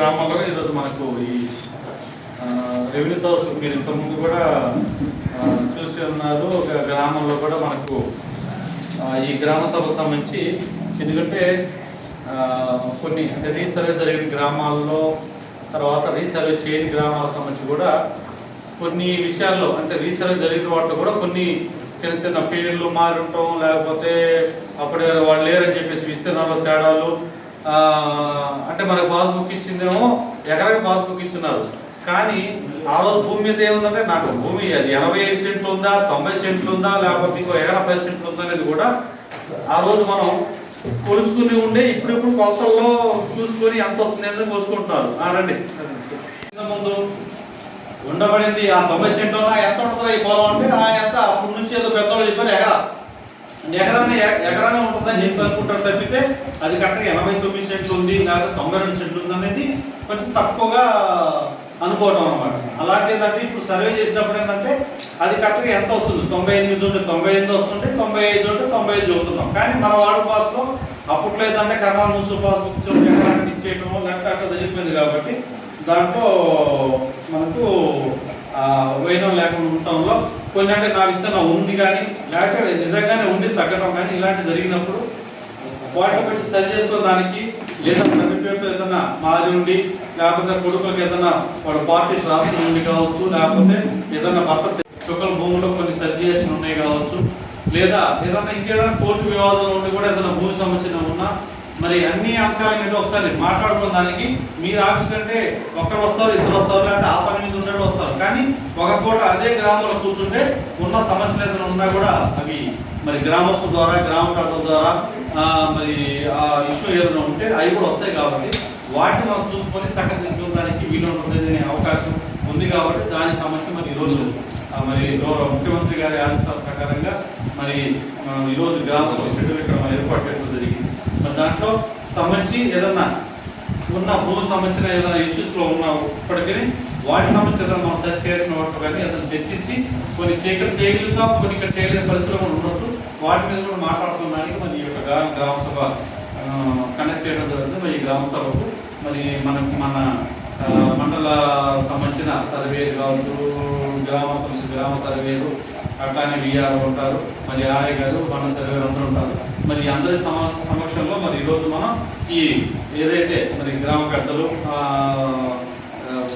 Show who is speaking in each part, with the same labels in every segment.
Speaker 1: గ్రామాల్లో ఈరోజు మనకు ఈ రెవెన్యూ సోర్స్ మీరు ఇంతకుముందు కూడా చూసి ఉన్నారు. ఒక గ్రామంలో కూడా మనకు ఈ గ్రామ సభకు సంబంధించి ఎందుకంటే కొన్ని అంటే రీసర్వే జరిగిన గ్రామాల్లో తర్వాత రీసర్వే చేయని గ్రామాలకు సంబంధించి కూడా కొన్ని విషయాల్లో అంటే రీసర్వే జరిగిన వాటిలో కూడా కొన్ని చిన్న చిన్న పేర్లు మారటం. లేకపోతే అప్పుడే వాళ్ళు లేరని చెప్పేసి విస్తీర్ణంలో తేడాలు అంటే మనకు పాస్బుక్ ఇచ్చిందేమో ఎకరాకి పాస్బుక్ ఇచ్చున్నారు. కానీ ఆ రోజు భూమి మీద ఏముందంటే నాకు భూమి అది ఎనభై ఐదు సెంట్లు ఉందా తొంభై సెంట్లు ఉందా లేకపోతే ఇంకో ఎనభై సెంట్లు ఉందా అనేది కూడా ఆ రోజు మనం కొలుచుకుని ఉండే ఇప్పుడిప్పుడు కొలతల్లో చూసుకొని ఎంత వస్తుంది అని కొలుచుకుంటున్నారు. రండి. ముందు ఉండబడింది ఆ తొంభై సెంట్లు ఎంత ఉంటుందో ఈ పొలం అంటే ఆ ఎంత అప్పటి నుంచి ఏదో పెద్దవాళ్ళు చెప్పారు ఎకరా. అంటే ఎకరాన్ని ఎకరానే ఉంటుందని చెప్పి అనుకుంటారు తప్పితే అది కరెక్ట్గా ఎనభై తొమ్మిది సెంట్లు ఉంది లేదా తొంభై రెండు సెంట్లు ఉంది అనేది కొంచెం తక్కువగా అనుకోవడం అనమాట అలాంటి ఏంటంటే ఇప్పుడు సర్వే చేసినప్పుడు ఏంటంటే అది కరెక్ట్గా ఎంత వస్తుంది? తొంభై ఎనిమిది ఉంటే తొంభై ఎనిమిది వస్తుంటే తొంభై ఐదు ఉంటే తొంభై ఐదు చదువుతున్నాం కానీ మన వాడు పాస్లో అప్పట్లో ఏంటంటే కర్ణాల మున్సిపల్ పాస్బుక్ ఇచ్చేయడం ఎకరానికి ఇచ్చేయటం లేకపోతే అట్లా జరిగిపోయింది కాబట్టి దాంట్లో మనకు వేయడం వైనం లేకుండా ఉండటంలో కొన్ని అంటే నా విస్తరణ ఉంది కానీ లేకపోతే నిజంగానే ఉండి తగ్గడం కానీ ఇలాంటి జరిగినప్పుడు వాటిని బట్టి సరి చేసుకోవడానికి లేదా తల్లి పేరుతో ఏదైనా మారి ఉండి లేకపోతే కొడుకులకు ఏదైనా వాడు పార్టీస్ రాసుకుని ఉండి కావచ్చు లేకపోతే ఏదైనా భర్త చుక్కల భూములో కొన్ని సరి చేసి ఉన్నాయి కావచ్చు లేదా ఏదైనా ఇంకేదైనా కోర్టు వివాదం ఉండి కూడా ఏదైనా భూమి సంబంధించిన ఉన్నా మరి అన్ని అంశాల మీద ఒకసారి మాట్లాడుకున్న దానికి మీరు ఆఫీస్ కంటే ఒక్కరు వస్తారు ఇద్దరు వస్తారు లేదా ఆ పని మీద ఉండడం వస్తారు కానీ చోట అదే గ్రామంలో కూర్చుంటే ఉన్న సమస్యలు ఏదైనా ఉన్నా కూడా అవి మరి గ్రామస్తుల ద్వారా గ్రామ పెద్దల ద్వారా మరి ఆ ఇష్యూ ఏదైనా ఉంటే అవి కూడా వస్తాయి కాబట్టి వాటిని మనం చూసుకొని చక్కదిద్దుకోవడానికి వీలు ఉంటుంది అవకాశం ఉంది కాబట్టి దాని సంబంధించి మరి ఈరోజు మరి గౌరవ ముఖ్యమంత్రి గారి ఆదేశాల ప్రకారంగా మరి ఈరోజు గ్రామ సభ షెడ్యూల్ ఇక్కడ ఏర్పాటు చేయడం జరిగింది. మరి దాంట్లో సంబంధించి ఏదన్నా ఉన్న మూడు సంబంధించిన ఏదైనా ఇష్యూస్లో ఉన్న ఇప్పటికీ వాటి సంబంధించి ఏదైనా మనం సెర్చ్ చేసిన వాటి కానీ ఏదైనా చర్చించి కొన్ని చీకటి చేయగలుగుతాం కొన్ని ఇక్కడ చేయలేని పరిస్థితులు కూడా ఉండొచ్చు. వాటి మీద కూడా మాట్లాడుకోవడానికి మరి ఈ యొక్క గ్రామ గ్రామ సభ కనెక్ట్ చేయడం జరుగుతుంది మరి ఈ గ్రామ సభకు మరి మనకు మన మండల సంబంధించిన సర్వేలు కావచ్చు గ్రామ సమస్య గ్రామ సర్వేలు అట్లానే విఆర్ ఉంటారు. మరి ఆర్ఐ గారు మన సర్వేలు మరి అందరి సమ సమక్షంలో మరి ఈరోజు మనం ఈ ఏదైతే మరి గ్రామ పెద్దలు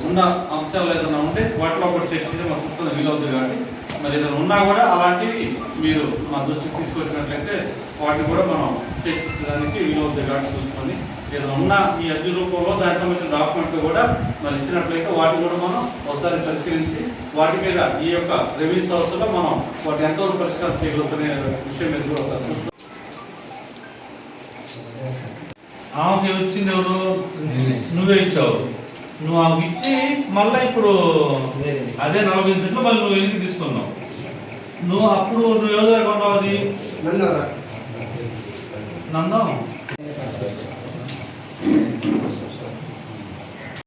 Speaker 1: ఉన్న అంశాలు ఏదైనా ఉంటే వాటిలో ఒకటి చర్చించి మనం చూసుకున్న వీలవుతుంది కాబట్టి మరి ఏదైనా ఉన్నా కూడా అలాంటివి మీరు మా దృష్టికి తీసుకొచ్చినట్లయితే వాటిని కూడా మనం చర్చించడానికి వీలవుతుంది కాబట్టి చూసుకొని ఏదైనా ఉన్న ఈ అర్జీ రూపంలో దానికి సంబంధించిన డాక్యుమెంట్లు కూడా మరి ఇచ్చినట్లయితే వాటిని కూడా మనం ఒకసారి పరిశీలించి వాటి మీద ఈ యొక్క రెవెన్యూ సంస్థలో మనం వాటి ఎంతవరకు పరిష్కారం చేయగలుగుతున్న విషయం మీద కూడా ఒకసారి చూసుకుందాం. ఆమెకి వచ్చింది ఎవరు? నువ్వే ఇచ్చావు. నువ్వు ఆమెకి ఇచ్చి మళ్ళీ ఇప్పుడు అదే నలభై సెంట్లు మళ్ళీ నువ్వు వెనక్కి తీసుకున్నావు. నువ్వు అప్పుడు నువ్వు ఎవరి దగ్గర కొన్నావు అది? నందం